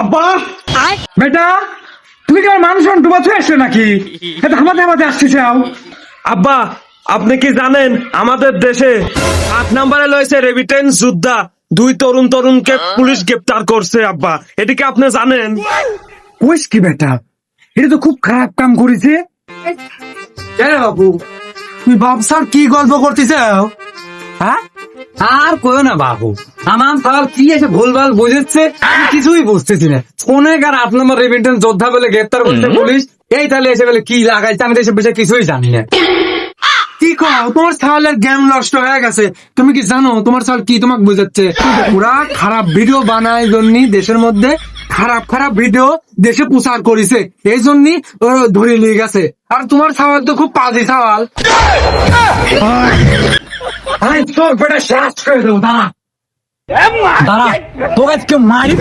আব্বা! বেটা তুমি কি আমার মানুষ ডুবাতে নাকি? এটা হামাতে আসছে চাও আব্বা আপনি কি জানেন আমাদের দেশে আট নম্বরে লয়েছে রেভিটেন্স যোদ্ধা। দুই তরুণ তরুণকে পুলিশ গ্রেপ্তার করছে আব্বা। এটিকে আপনি জানেন? কইস কি বেটা? এটা তো খুব খারাপ কাম করেছে। বাবু? তুই বাবসার কি গল্প করতেছ? হ্যাঁ? আর কইও না বাবু। আমার তার কি এসে ভুলভাল বুঝেছে আমি কিছুই বুঝতেছি না। অনেক আর আট নম্বর রেভিটেন্স যোদ্ধা বলে গ্রেপ্তার করতে পুলিশ। এই তাহলে এসে বলে কি লাগাইছে? আমি তো এসব বিষয়ে কিছুই জানি না। কি কও তোমার সালের জ্ঞান নষ্ট হয়ে গেছে। তুমি কি জানো তোমার সাল কি তোমাকে বুঝাচ্ছে? পুরা খারাপ ভিডিও বানায় জন্য দেশের মধ্যে খারাপ খারাপ ভিডিও দেশে প্রচার করেছে। এই জন্য ধরে নিয়ে গেছে। আর তোমার সওয়াল তো খুব পাজি সওয়াল। আরে তোর বেটা শেষ করে দেবো দাঁড়া দাঁড়া তোকে আজকে মারি